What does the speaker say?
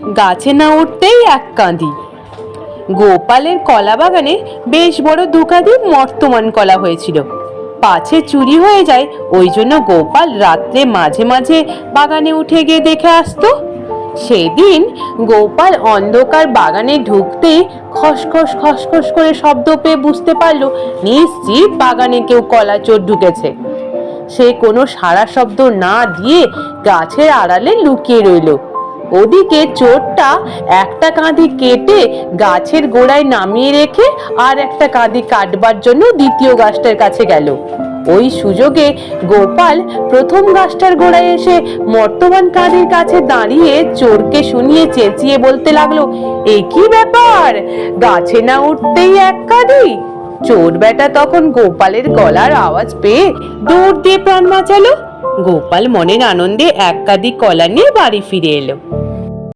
গাছে না উঠতেই এক কাঁদি। গোপালের কলা বাগানে বেশ বড় দুকাদি মর্তমান কলা হয়েছিল। পাছে চুরি হয়ে যায়, ওই জন্য গোপাল রাত্রে মাঝে মাঝে বাগানে উঠে গিয়ে দেখে আসতো। সেদিন গোপাল অন্ধকার বাগানে ঢুকতে খসখস খসখস করে শব্দ পেয়ে বুঝতে পারল, নিশ্চিত বাগানে কেউ কলা চোর ঢুকেছে। সে কোনো সারা শব্দ না দিয়ে গাছের আড়ালে লুকিয়ে রইল। ওদিকে চোরটা একটা কাঁধি কেটে গাছের গোড়ায় নামিয়ে রেখে আর একটা কাঁধি কাটবার জন্য দ্বিতীয় গাছটার কাছে গেল। ওই সুযোগে গোপাল প্রথম গাছটার গোড়ায় এসে মর্তমান কাঁধির কাছে দাঁড়িয়ে চোরকে শুনিয়ে চেঁচিয়ে বলতে লাগল, এ কি ব্যাপার? গাছে না উঠতেই এক কাঁধি? চোর বেটা তখন গোপালের গলার আওয়াজ পেয়ে দৌড় দিয়ে প্রাণ বাঁচালো। গোপাল মনের আনন্দে এক কাঁদি কলা নিয়ে বাড়ি ফিরে এলো।